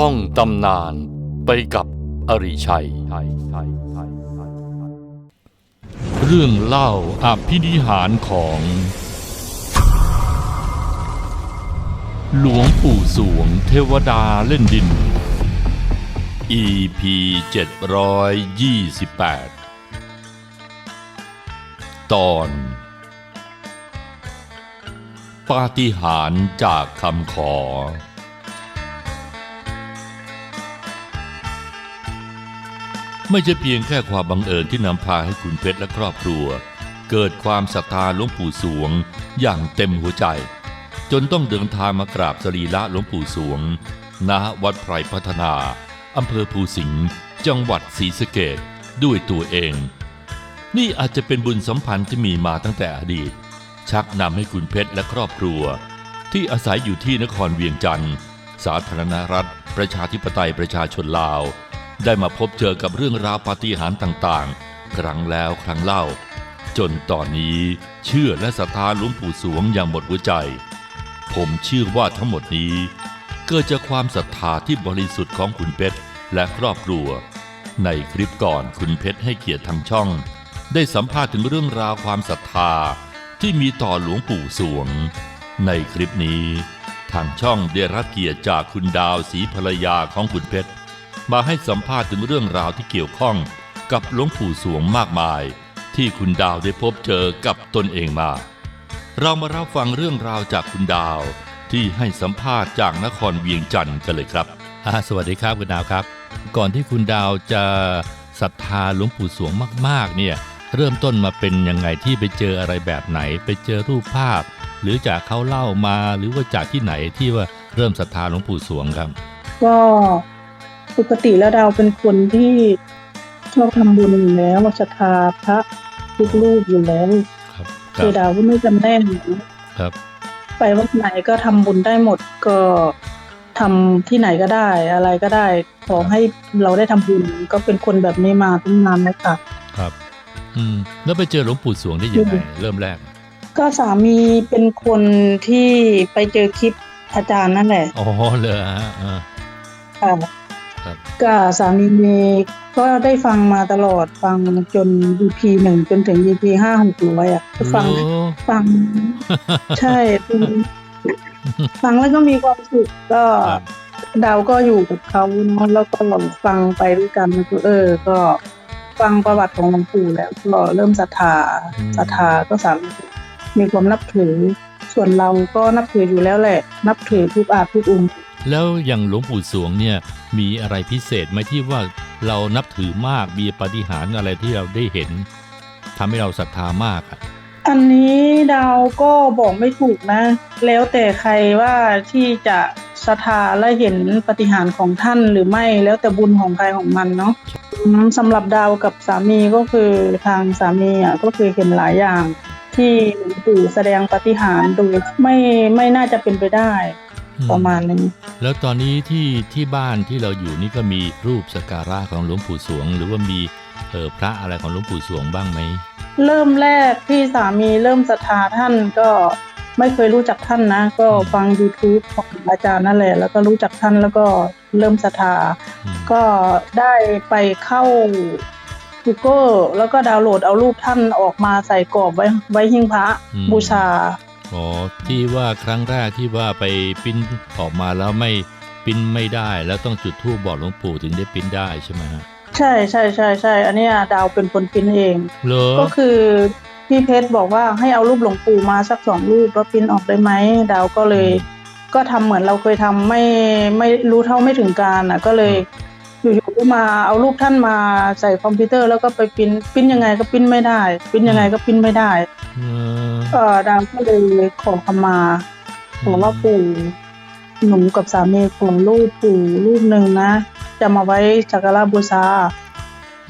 ท่องตำนานไปกับอริชัย เรื่องเล่าอภินิหารของ หลวงปู่สวงเทวดาเล่นดิน EP 728 ตอน ปาฏิหาริย์จากคำขอ ไม่ใช่เพียงแค่ความบังเอิญที่นำพาให้คุณเพชรและครอบครัว เกิดความศรัทธาหลวงปู่สวง อย่างเต็มหัวใจ จนต้องเดินทางมากราบสรีระหลวงปู่สวง ณวัดไพรพัฒนาอำเภอภูสิงห์จังหวัดศรีสะเกดด้วยตัวเอง นี่อาจจะเป็นบุญสัมพันธ์ที่มีมาตั้งแต่อดีต ชักนำให้คุณเพชรและครอบครัว ที่อาศัยอยู่ที่นครเวียงจันทร์ สาธารณรัฐ ประชาธิปไตยประชาชนลาว ได้มาพบเจอกับเรื่องราวปาฏิหาริย์ต่างๆ ครั้งแล้วครั้งเล่า จนตอนนี้เชื่อและศรัทธาหลวงปู่สวงอย่างหมดหัวใจ ผมเชื่อว่าทั้งหมดนี้ เกิดจากความศรัทธาที่บริสุทธิ์ของคุณเพชรและครอบครัว ในคลิปก่อนคุณเพชรให้เกียรติทางช่อง ได้สัมภาษณ์ถึงเรื่องราวความศรัทธาที่มีต่อหลวงปู่สวง ในคลิปนี้ ทางช่องได้รับเกียรติจากคุณดาวศรีภรรยาของคุณเพชร มาให้สัมภาษณ์ถึงเรื่องราวที่เกี่ยวข้องกับหลวงปู่สวงมากมาย ที่คุณดาวได้พบเจอกับตนเองมา เรามารับฟังเรื่องราวจากคุณดาวที่ให้สัมภาษณ์จากนครเวียงจันทร์กันเลยครับอ่าสวัสดีครับคุณดาวครับ ก่อนที่คุณดาวจะศรัทธาหลวงปู่สวงมากๆ เนี่ยเริ่มต้นมาเป็นยังไงที่ไปเจออะไรแบบไหน ไปเจอรูปภาพ หรือจากเขาเล่ามาหรือว่าจากที่ไหนที่ว่าเริ่มศรัทธาหลวงปู่สวงครับ ก็ ปกติแล้วดาวเป็นคนที่ชอบทำบุญอยู่แล้วศรัทธาพระทุกรูปอยู่แล้วครับคคือรับดาวก็ไม่จำแน่นครับ ไปวัดไหนก็ทำบุญได้หมดก็ทำที่ไหนก็ได้ อะไรก็ได้ ขอให้เราได้ทำบุญก็เป็นคนแบบนี้มาตั้งนานแล้วค่ะครับ อืม แล้วไปเจอหลวงปู่สวงได้ยังไงเริ่มแรก ก็สามีเป็นคนที่ไปเจอคลิปอาจารย์นั่นแหละอ๋อเลยฮะอ่าค่ะครับ ก็สามีก็ได้ฟังมาตลอดฟังจน EP หนึ่งจนถึง EP ห้าหกร้อยอะก็ฟังโอ้ฟัง ใช่ฟังฟังแล้วก็มีความสุขก็ครับดาวก็อยู่กับเขาเนาะแล้วก็ฟังไปด้วยกันแล้วก็เออ ก็ฟังประวัติของหลวงปู่แล้วก็เริ่มศรัทธาศรัทธาก็สามารถมีความนับถือ ส่วนเราก็นับถืออยู่แล้วแหละ นับถือทุกอาจทุกองค์ แล้วอย่างหลวงปู่สวงเนี่ยมีอะไรพิเศษไหมที่ว่าเรานับถือมากมีปฏิหารอะไรที่เราได้เห็นทำให้เราศรัทธามากอะอันนี้ดาวก็บอกไม่ถูกนะ แล้วแต่ใครว่าที่จะศรัทธาและเห็นปฏิหารของท่านหรือไม่แล้วแต่บุญของใครของมันเนาะสำหรับดาวกับสามีก็คือทางสามีอะก็คือเห็นหลายอย่างที่หลวงปู่แสดงปฏิหารโดยไม่ไม่น่าจะเป็นไปได้ ประมาณนึงแล้วตอนนี้ที่ที่บ้านที่เราอยู่นี่ก็มีรูปสักการะของหลวงปู่สวง หรือว่ามีเออพระอะไรของหลวงปู่สวงบ้างไหมเริ่มแรกที่สามีเริ่มศรัทธาท่านก็ไม่เคยรู้จักท่านนะ ก็ฟัง YouTube ของอาจารย์นั่นแหละ แล้วก็รู้จักท่านแล้วก็เริ่มศรัทธาอืมก็ได้ไปเข้า Google แล้วก็ดาวน์โหลดเอารูปท่านออกมาใส่กรอบไว้ไว้หิ้งพระอืมบูชา อ๋อที่ว่าครั้งแรกที่ว่าไปปริ้นออกมาแล้วไม่ปริ้นไม่ได้ แล้วต้องจุดธูปบอกหลวงปู่ถึงได้ปริ้นได้ใช่ไหมฮะใช่ใช่ใช่ใช่อันเนี้ยดาวเป็นคนปริ้นเองเหรอก็คือพี่เพชรบอกว่าให้เอารูปหลวงปู่มาสักสองรูปแล้วปริ้นออกได้ไหมดาวก็เลย ก็ทำเหมือนเราเคยทำไม่ไม่รู้เท่าไม่ถึงการอะ ก็เลย อยู่ๆก็มาเอารูปท่านมาใส่คอมพิวเตอร์แล้วก็ไปปริ้นปริ้นยังไงก็ปริ้นไม่ได้ปริ้นยังไงก็ปริ้นไม่ได้เออเออดาวก็เลยขอขมาบอกว่าปู่หนูกับสามีของรูปปู่รูปหนึ่งนะ จะมาไว้สักการะบูชา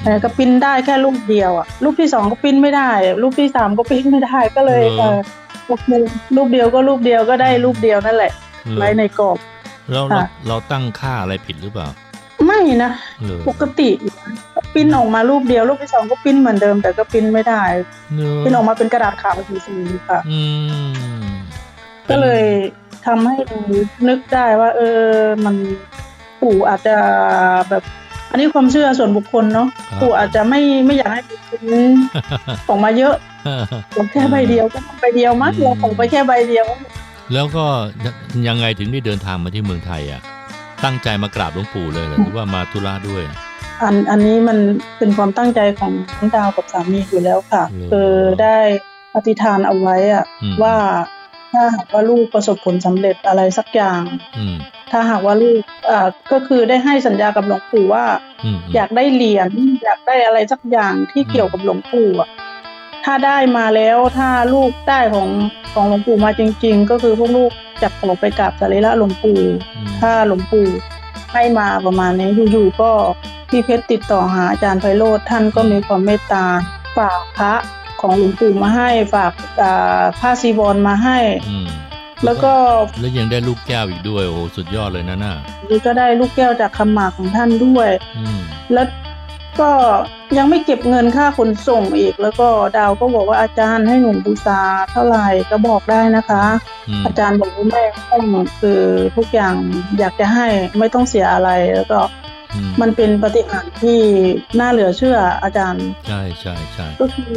แต่ก็ปริ้นได้แค่รูปเดียวอะรูปที่สองก็ปริ้นไม่ได้ รูปที่สามก็ปริ้นไม่ได้ก็เลยเออโอเครูปเดียวก็รูปเดียวก็ได้รูปเดียวนั่นแหละไว้ในกรอบเราเราค่ะเราตั้งค่าอะไรผิดหรือเปล่า ไม่นะเหรอปกติปริ้นออกมารูปเดียวรูปที่สองก็ปริ้นเหมือนเดิม แต่ก็ปริ้นไม่ได้เนอะปริ้นออกมาเป็นกระดาษขาวสีๆค่ะ อืมก็เลยทำให้นึกได้ว่า เออ มันเปู่อาจจะแบบ อันนี้ความเชื่อส่วนบุคคลเนาะครับ ปู่อาจจะไม่ไม่อยากให้เป็นส่งมาเยอะส่งแค่ใบเดียวก็ใบเดียวมั้งอืมเราส่งไปแค่ใบเดียว แล้วก็ยังไงถึงได้เดินทางมาที่เมืองไทยอะ ตั้งใจมากราบหลวงปู่เลยเหรอหรือว่ามาธุระด้วย อันอันนี้มันเป็นความตั้งใจของน้องดาวกับสามีอยู่แล้วค่ะ อืมคือได้อธิษฐานเอาไว้อะอืม ว่าถ้าหากว่าลูกประสบผลสำเร็จอะไรสักอย่าง อืมถ้าหากว่าลูกอ่าก็คือได้ให้สัญญากับหลวงปู่ว่า อืมอยากได้เหรียญอยากได้อะไรสักอย่างที่เกี่ยวกับหลวงปู่อะ ถ้าได้มาแล้วถ้าลูกได้ของของหลวงปู่มาจริง ๆ ก็คือพวกลูกจะขอไปกราบสรีระหลวงปู่อืมถ้าหลวงปู่ให้มาประมาณนี้อยู่ๆก็พี่เพชรติดต่อหาอาจารย์ไพโรธท่านก็มีความเมตตาฝากพระของหลวงปู่มาให้ฝากอ่าผ้าซีวรมาให้อืมแล้วก็แล้วยังได้ลูกแก้วอีกด้วยโอ้โหสุดยอดเลยนะน่ะก็ได้ลูกแก้วจากคำหมากของท่านด้วยอืมแล้ว ก็ยังไม่เก็บเงินค่าขนส่งอีก แล้วก็ดาวก็บอกว่าอาจารย์ให้หนูบูชาเท่าไหร่ก็บอกได้นะคะอืมอาจารย์บอกว่าไม่ต้องคือทุกอย่างอยากจะให้ไม่ต้องเสียอะไรแล้วก็อืมมันเป็นปฏิหารย์ที่น่าเหลือเชื่ออาจารย์ ใช่ใช่ใช่ก็คือ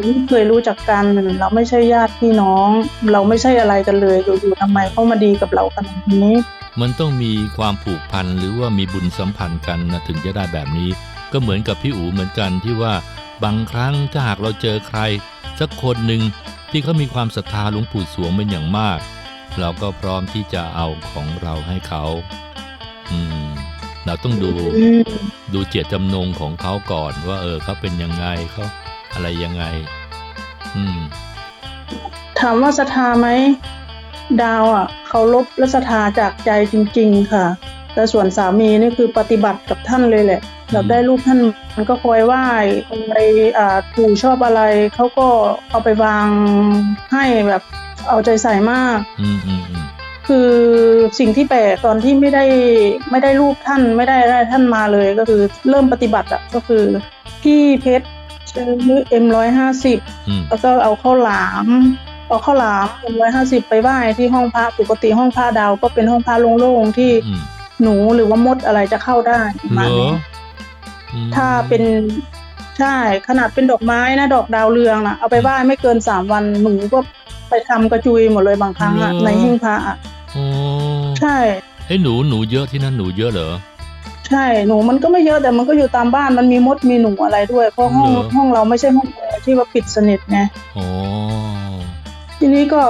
ไม่เคยรู้จักกัน เราไม่ใช่ญาติพี่น้อง เราไม่ใช่อะไรกันเลยอยู่ๆทำไมเขามาดีกับเราขนาดนี้ มันต้องมีความผูกพันหรือว่ามีบุญสัมพันธ์กันนะถึงจะได้แบบนี้ ก็เหมือนกับพี่อู๋เหมือนกันที่ว่าบางครั้งถ้าหากเราเจอใคร สักคนหนึ่งที่เขามีความศรัทธาหลวงปู่สวงเป็นอย่างมาก เราก็พร้อมที่จะเอาของเราให้เขา อืม เราต้องดูดูเจตจำนงของเขาก่อนว่า เออเขาเป็นยังไงเขาอะไรยังไง อืม ถามว่าศรัทธาไหมดาวอะเคารพและศรัทธาจากใจจริง ๆ ค่ะ แต่ส่วนสามีนี่คือปฏิบัติกับท่านเลยแหละ แบบได้รูปท่านมันก็คอยไหว้อะไรอ่าปู่ชอบอะไรเขาก็เอาไปวางให้แบบเอาใจใส่มาก อืมอืมอืมคือสิ่งที่แปลกตอนที่ไม่ได้ไม่ได้รูปท่านไม่ได้ได้ท่านมาเลยก็คือเริ่มปฏิบัติอะก็คือพี่เพชรซื้อเอ็มร้อยห้าสิบอืมแล้วก็เอาข้าวหลามเอาข้าวหลามเอ็มร้อยห้าสิบไปไหว้ที่ห้องพระปกติห้องพระดาวก็เป็นห้องพระโล่งๆที่อืมหนูหรือว่ามดอะไรจะเข้าได้ประมาเหรณอนี้อืม ถ้าเป็นใช่ขนาดเป็นดอกไม้นะดอกดาวเรืองนะเอาไปไหว้ไม่เกินสามวันหนูก็ไปทำกระจุยหมดเลยบางครั้งอะในหิ้งพระอะโอ้ใช่เอ้ยหนูหนูเยอะที่นั่นหนูเยอะเหรอใช่หนูมันก็ไม่เยอะแต่มันก็อยู่ตามบ้านมันมีมดมีหนูอะไรด้วยเพราะห้องเหรอห้องเราไม่ใช่ห้องแอร์ที่ว่าปิดสนิทไงโอ้ทีนี้ก็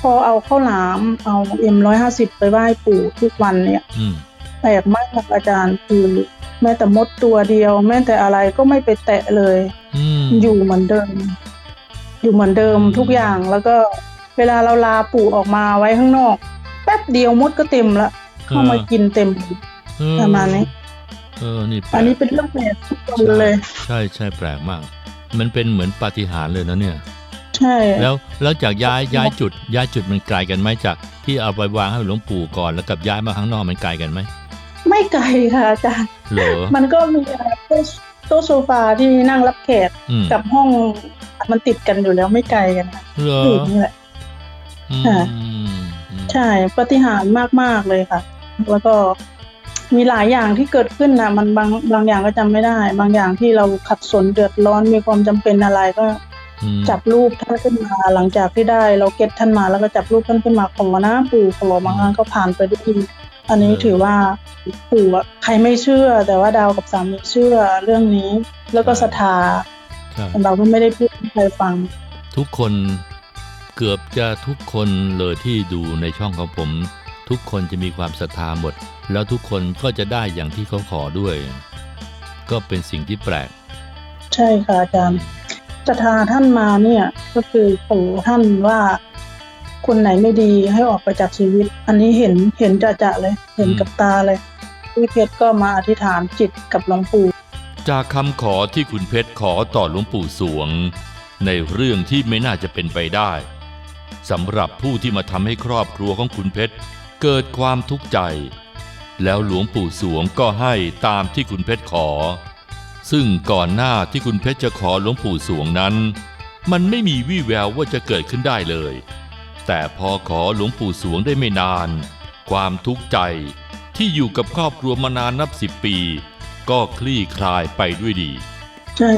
พอเอาข้าวหลามเอาเอ็มร้อยห้าสิบไปไหว้ปู่ทุกวันเนี่ยอืม แปลกมากอาจารย์คือแม้แต่มดตัวเดียว แม้แต่อะไรก็ไม่ไปแตะเลยอืมอยู่เหมือนเดิม อยู่เหมือนเดิมทุกอย่างแล้วก็เวลาเราลาปู่ออกมาไว้ข้างนอก แป๊บเดียวมดก็เต็มละเข้ามากินเต็มเออประมาณนี้เออนี่แปลอันนี้กเป็นเรื่องแปลกทุกคนเลย ใช่ใช่แปลกมาก มันเป็นเหมือนปาฏิหาริย์เลยนะเนี่ย ใช่ แล้วแล้วจากย้ายย้ายจุด ย้ายจุดมันไกลกันไหมจากที่เอาไปวางให้หลวงปู่ก่อนแล้วกับย้ายมาข้างนอกมันไกลกันไหม ไม่ไกลค่ะอาจารย์เหรอมันก็มีอะไรโต๊ะโต๊ะโซฟาที่นั่งรับแขกอืมกับห้องมันติดกันอยู่แล้วไม่ไกลกันค่ะเหรออยู่นี่แหละอืมค่ะอืมใช่ปาฏิหารย์มากๆเลยค่ะ แล้วก็มีหลายอย่างที่เกิดขึ้นนะมันบางบางอย่างก็จำไม่ได้ บางอย่างที่เราขัดสนเดือดร้อนมีความจำเป็นอะไรก็อืมจับรูปท่านขึ้นมาหลังจากที่ได้ เราเก็ตท่านมาแล้วก็จับรูปท่านขึ้นมาขอนะปู่ขอบางครั้งก็ผ่านไปด้วยดี อันนี้ถือว่าปู่อะใครไม่เชื่อ แต่ว่าดาวกับสามีเชื่อเรื่องนี้ แล้วก็ศรัทธาใช่เราก็ไม่ได้พูดให้ใครฟัง ทุกคนเกือบจะทุกคนเลยที่ดูในช่องของผม ทุกคนจะมีความศรัทธาหมด แล้วทุกคนก็จะได้อย่างที่เขาขอด้วย ก็เป็นสิ่งที่แปลก ใช่ค่ะอาจารย์ศรัทธาท่านมาเนี่ยก็คือปู่ท่านว่า คนไหนไม่ดีให้ออกไปจากชีวิต อันนี้เห็นเห็นจะจะเลย เห็นกับตาเลยพี่เพชรก็มาอธิษฐานจิตกับหลวงปู่ จากคำขอที่คุณเพชรขอต่อหลวงปู่สวง ในเรื่องที่ไม่น่าจะเป็นไปได้สำหรับผู้ที่มาทำให้ครอบครัวของคุณเพชรเกิดความทุกข์ใจ แล้วหลวงปู่สวงก็ให้ตามที่คุณเพชรขอ ซึ่งก่อนหน้าที่คุณเพชรจะขอหลวงปู่สวงนั้น มันไม่มีวี่แววว่าจะเกิดขึ้นได้เลย แต่พอขอหลวงปู่สวงได้ไม่นาน ความทุกข์ใจที่อยู่กับครอบครัวมานานนับสิบปี ก็คลี่คลายไปด้วยดี ใช่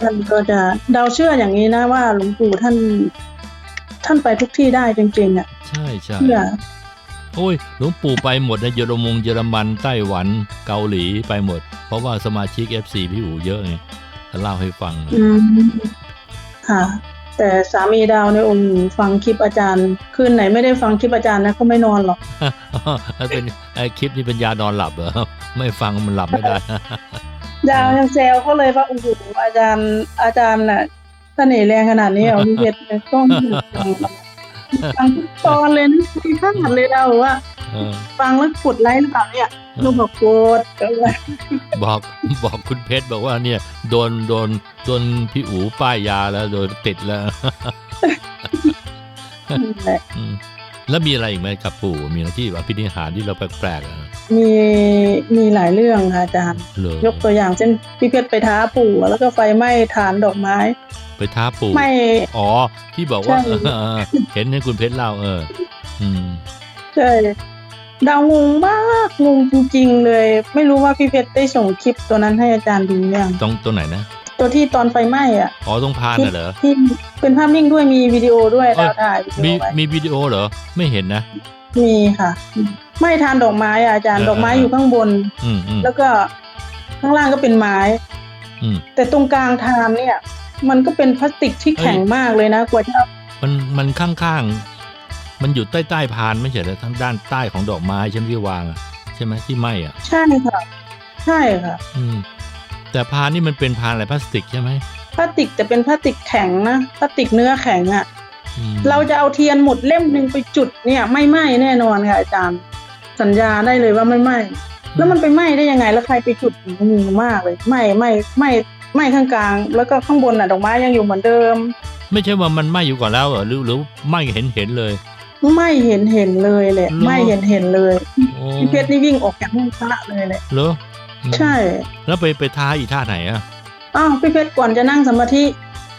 ท่านก็จะเดาเชื่ออย่างนี้นะว่าหลวงปู่ท่าน ท่านไปทุกที่ได้จริงๆอะใช่ใช่เชื่อโอ้ยหลวงปู่ไปหมดนะเยอรมงเยอรมันไต้หวันเกาหลีไปหมด เพราะว่าสมาชิก FC พี่อู๋เยอะไงท่านเล่าให้ฟังอืมค่ะ แต่สามีดาวในยองค์ฟังคลิปอาจารย์ คืนไหนไม่ได้ฟังคลิปอาจารย์นะก็ไม่นอนหรอกเป็นไอคลิปนี้เป็นยานอนหลับเหรอไม่ฟังมันหลับไม่ได้ดาวยังแซวเขาเลยว่าโอ้โหอาจารย์อาจารย์น่ะเสน่ห์แรงขนาดนี้เหรอพี่เพชรเนี่ยต้องฟังทุกตอนเลยนะที่พลาดเลยดาวบอกว่าเออ ฟังแล้วกดไลค์หรือเปล่าเนี่ยลูกบอกกดก็เลยบอกบอกคุณเพชรบอกว่าเนี่ย โดนโดนโดนพี่อู๋ป้ายยาแล้ว โดนติดแล้วนั่นแหละอืมแล้วมีอะไรอีกไหมครับปู่มีอะไรที่ว่าพินิหารที่เราแปลกๆอะมีมีหลายเรื่องค่ะอาจารย์เหรอยกตัวอย่างเช่นพี่เพชรไปท้าปู่แล้วก็ไฟไหม้ฐานดอกไม้ ไปท้าปู่ไหม่อ๋อที่บอกว่าใช่เออเห็นให้คุณเพชรเล่าเออ อืมใช่ ดาวงงมากงงจริง ๆ เลย ไม่รู้ว่าพี่เพชรได้ส่งคลิปตัวนั้นให้อาจารย์ดูยังตรงตรงไหนนะ ตัวที่ตอนไฟไหม้อะอ๋อตรงพานน่ะเหรอที่เป็นภาพนิ่งด้วยมีวิดีโอด้วยเอ้ยดาวถ่ายวิดีมีโอไว้มีวิดีโอเหรอไม่เห็นนะ มีค่ะไหม้ทานดอกไม้อะอาจารย์เออดอกไม้เออออยู่ข้างบนอืมอืมแล้วก็ข้างล่างก็เป็นไม้อืมแต่ตรงกลางทานเนี่ย มันก็เป็นพลาสติกที่แข็งมากเลยนะกว่าจะเอามันมันข้างๆ มันอยู่ใต้ใต้พานไม่ใช่เหรอทั้งด้านใต้ของดอกไม้ใช่ไหมที่วางอะใช่ไหมที่ไหมอะ ใช่ค่ะ ใช่ค่ะ อืม แต่พานนี่มันเป็นพานอะไรพลาสติกใช่ไหมพลาสติกแต่เป็นพลาสติกแข็งนะพลาสติกเนื้อแข็งอะ่ะ อืมเราจะเอาเทียนหมดเล่มหนึ่งไปจุดเนี่ย ไม่ไหม้แน่นอนค่ะอาจารย์ สัญญาได้เลยว่าไม่ไหม้แล้วมันไปไหม้ได้ยังไงแล้วใครไปจุดงงมากเลยไหม้ไหม้ไหม้ไหม้ข้างกลาง แล้วก็ข้างบนน่ะดอกไม้ยังอยู่เหมือนเดิม ไม่ใช่ว่ามันไหมอยู่ก่อนแล้วเหรอหรือหรือไหมเห็นเห็นเลย ไม่เห็นเห็นเลยแหละเหรอไม่เห็นเห็นเลยโอ้พี่เพชรนี่วิ่งออกจากห้องพระเลยแหละเหรออืมใช่ แล้วไปไปท้าอีท่าไหนอะอ้าวพี่เพชรก่อนจะนั่งสมาธิ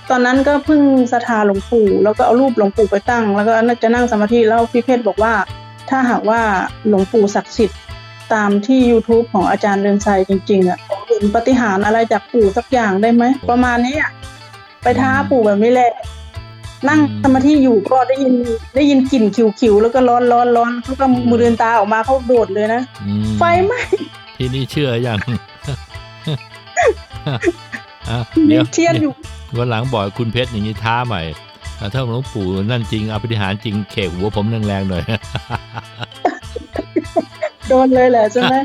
ตอนนั้นก็เพิ่งศรัทธาหลวงปู่แล้วก็เอารูปหลวงปู่ไปตั้ง แล้วก็จะนั่งสมาธิแล้วพี่เพชรบอกว่า ถ้าหากว่าหลวงปู่ศักดิ์สิทธิ์ตามที่ YouTube ของอาจารย์เรือนไซจริงๆอะขอเห็นปาฏิหารย์อะไรจากปู่สักอย่างได้ไหม ประมาณนี้อะไปท้าปู่แบบนี้แหละ นั่งสมาธิอยู่ก็ได้ยินได้ยินกลิ่นขิวๆแล้วก็ร้อนร้อนร้อนเขาก็มือเดินตาออกมาเขาโดดเลยนะอืมไฟไหม้ทีนี้เชื่อยังอะเดี๋ยวเทียนอยู่วันหลังบอกคุณเพชรอย่างนี้ท้าใหม่อะถ้าหลวงปู่นั่นจริงอภิธิหารจริงเขกหัวผมแรงๆหน่อยโดนเลยแหละใช่ไหม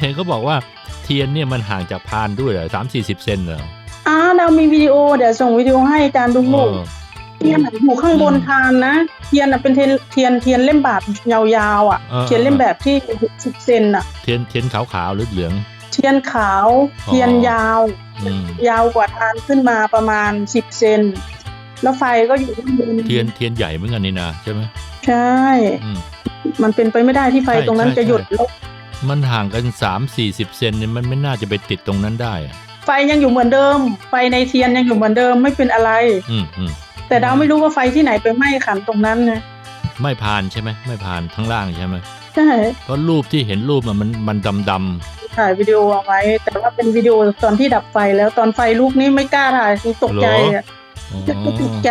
เห็นเขาบอกว่าเทียนเนี่ยมันห่างจากพานด้วยเหรอสามสี่สิบเซนเหรอ อ่าเรามีวิดีโอเดี๋ยวส่งวิดีโอให้อาจารย์ดูเออเทียนอะอยู่ข้างบนทานนะเทียนอะเป็นเทียนเทียนเทียนเล่มแบบยาวๆอะเออ เทียนเล่มแบบที่สิบเซนอะ เทียนเทียนขาวๆหรือเหลือง เทียนขาวอ๋อเทียนยาว อืมยาวกว่าทานขึ้นมาประมาณสิบเซนแล้วไฟก็อยู่ข้างบนเทียนเทียนใหญ่เหมือนกันนี่นะใช่ไหมใช่ อืม มันเป็นไปไม่ได้ที่ไฟใช่ตรงนั้นใช่จะหยุดใช่ แล้วมันห่างกันสามสี่สิบเซนเนี่ยมันไม่น่าจะไปติดตรงนั้นได้อะ ไฟยังอยู่เหมือนเดิม ไฟในเทียนยังอยู่เหมือนเดิมไม่เป็นอะไร อืมอืมแต่ดาวไม่รู้ว่าไฟที่ไหนไปไหม้ขันตรงนั้นนะไม่พานใช่ไหมไม่พานทั้งล่างใช่ไหมใช่เพราะรูปที่เห็นรูปอะมันมันดำดำถ่ายวิดีโอเอาไว้ แต่ว่าเป็นวิดีโอตอนที่ดับไฟแล้วตอนไฟลุกนี่ไม่กล้าถ่ายคือตกใจอะๆอ๋อก็ตกใจ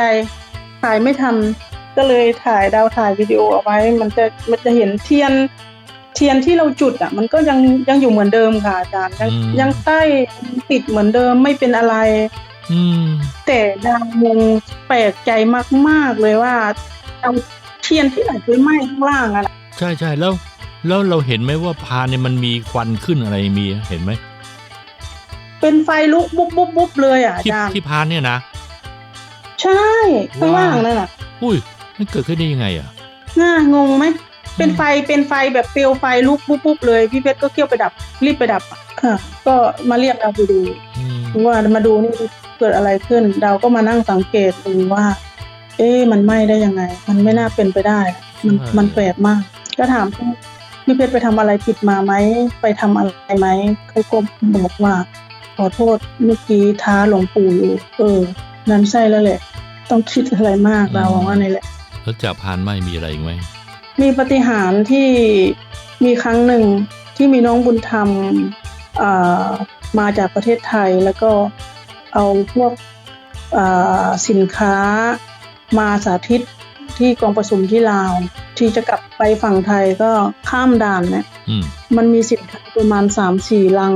ถ่ายไม่ทันก็เลยถ่ายดาวถ่ายวิดีโอเอาไว้ มันจะมันจะเห็นเทียน เทียนที่เราจุดอะ มันก็ยังยังอยู่เหมือนเดิมค่ะอาจารย์ยังยังใต้ติดเหมือนเดิมไม่เป็นอะไรอืมแต่ดาวงงแปลกใจมาก ๆ เลยว่าเอาเทียนที่ไหนไปไหม้ข้างล่างอะนะใช่ใช่แล้ว แล้วเราเห็นไหมว่าพานเนี่ยมันมีควันขึ้นอะไรมีเห็นไหมเป็นไฟลุกบุ๊บบุ๊บบุ๊บเลยอะอาที่จารย์ที่พานเนี่ยนะใช่ข้างล่างนั่นน่ะอุ้ยมันเกิดขึ้นได้ยังไงอะน่างงไหม เป็นไฟเป็นไฟแบบเปลวไฟลุกปุ๊บปุ๊บเลยพี่เพชรก็เคี่ยวไปดับรีบไปดับอะค่ะก็มาเรียกเราไปดูอืมว่ามาดูนี่เกิดอะไรขึ้น เราก็มานั่งสังเกตดูว่า เอ๊ะมันไหม้ได้ยังไง มันไม่น่าเป็นไปได้ มันมันแปลกมาก ก็ถามพี่เพชรไปทำอะไรผิดมาไหมไปทำอะไรไหมเขาก็บอกว่าขอโทษเมื่อกี้ท้าหลวงปู่อยู่เออ นั้นใช่แล้วแหละ ต้องคิดอะไรมากเราว่านี่แหละ แล้วจากพานไหม่มีอะไรอีกไหม มีปาฏิหารย์ที่มีครั้งหนึ่งที่มีน้องบุญธรรมอ่ามาจากประเทศไทยแล้วก็เอาพวกอ่าสินค้ามาสาธิตที่กองประชุมที่ลาว ที่จะกลับไปฝั่งไทยก็ข้ามด่านเนี่ยอืมมันมีสินค้าประมาณ3-4ลัง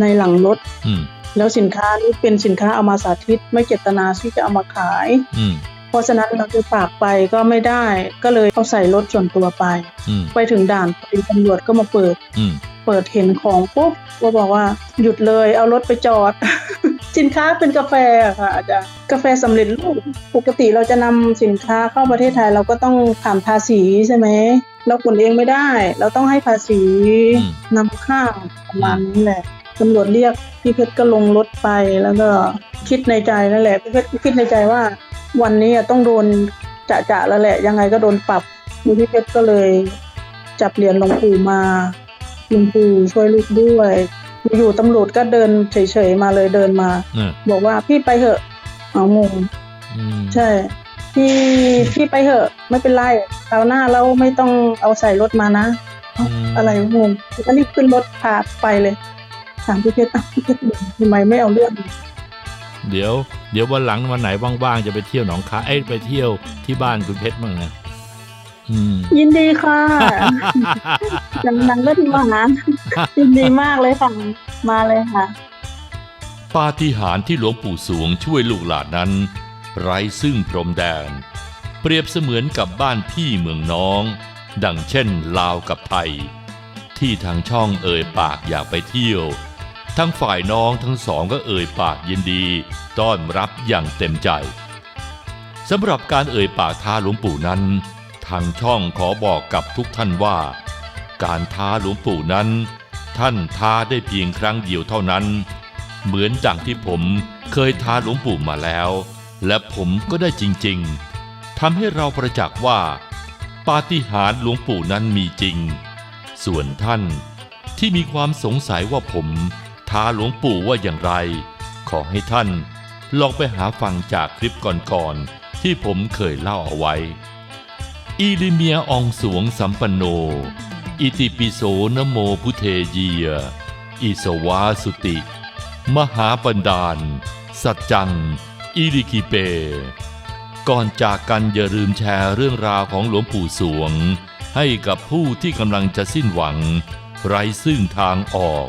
ในหลังรถอืมแล้วสินค้านี้เป็นสินค้าเอามาสาธิตไม่เจตนาที่จะเอามาขายอืมเพ ราะฉะนั้นเราจะฝากไปก็ไม่ได้ ก็เลยเอาใส่รถส่วนตัวไปอืมไปถึงด่านพอดีตำรวจก็มาเปิดอืมเปิดเห็นของปุ๊บก็บอกว่าหยุดเลยเอารถไปจอด สินค้าเป็นกาแฟอะค่ะอาจารย์กาแฟสำเร็จรูปปกติเราจะนำสินค้าเข้าประเทศไทยเราก็ต้องผ่านภาษีใช่ไหมเราขนเองไม่ได้ เราต้องให้ภาษีอืมนำข้ามประมาณนี้แหละ ตำรวจเรียกพี่เพชรก็ลงรถไปแล้วก็คิดในใจนั่นแหละพี่เพชรคิดในใจว่า วันนี้อะต้องโดนจะจะๆแล้วแหละ ยังไงก็โดนปรับพี่เพชรก็เลย จับเหรียญหลวงปู่มาหลวงปู่ช่วยลูกด้วยอยู่ๆตำรวจก็เดินเฉยๆมาเลยเดินมาเออบอกว่าพี่ไปเถอะเอางงอืมใช่พี่พี่ไปเถอะไม่เป็นไรคราวหน้าเราไม่ต้องเอาใส่รถมานะมอะไรงงก็รีบขึ้นรถพาไปเลย ถามพี่เพชรอ้าวพี่เพชรทำไมไม่เอาเรื่องเดี๋ยว เดี๋ยววันหลังวันไหนว่างๆจะไปเที่ยวหนองคายเอ้ยไปเที่ยวที่บ้านคุณเพชรบ้างนะอืมยินดีค่ะจังนังก็ที่มาหายินดีมากเลยค่ะมาเลยค่ะ ปาฏิหาริย์ที่หลวงปู่สวงช่วยลูกหลานนั้น ไร้ซึ่งพรมแดน เปรียบเสมือนกับบ้านพี่เมืองน้อง ดังเช่นลาวกับไทย ที่ทางช่องเอ่ยปากอยากไปเที่ยว ทั้งฝ่ายน้องทั้งสองก็เอ่ยปากยินดี ต้อนรับอย่างเต็มใจสำหรับการเอ่ยปากท้าหลวงปู่นั้น ทางช่องขอบอกกับทุกท่านว่า การท้าหลวงปู่นั้น ท่านท้าได้เพียงครั้งเดียวเท่านั้น เหมือนดังที่ผมเคยท้าหลวงปู่มาแล้ว และผมก็ได้จริงๆทำให้เราประจักษ์ว่า ปาฏิหาริย์หลวงปู่นั้นมีจริง ส่วนท่านที่มีความสงสัยว่าผม ท้าหลวงปู่ว่าอย่างไร ขอให้ท่านลองไปหาฟังจากคลิปก่อนๆที่ผมเคยเล่าเอาไว้อีลิเมียอองสวงสัมปันโน อิติปิโสนโมพุเทเยีย อิสวาสุติ มหาบันดาลสัจจัง อิริคิเป ก่อนจากกันอย่าลืมแชร์เรื่องราวของหลวงปู่สวง ให้กับผู้ที่กำลังจะสิ้นหวัง ไร้ซึ่งทางออก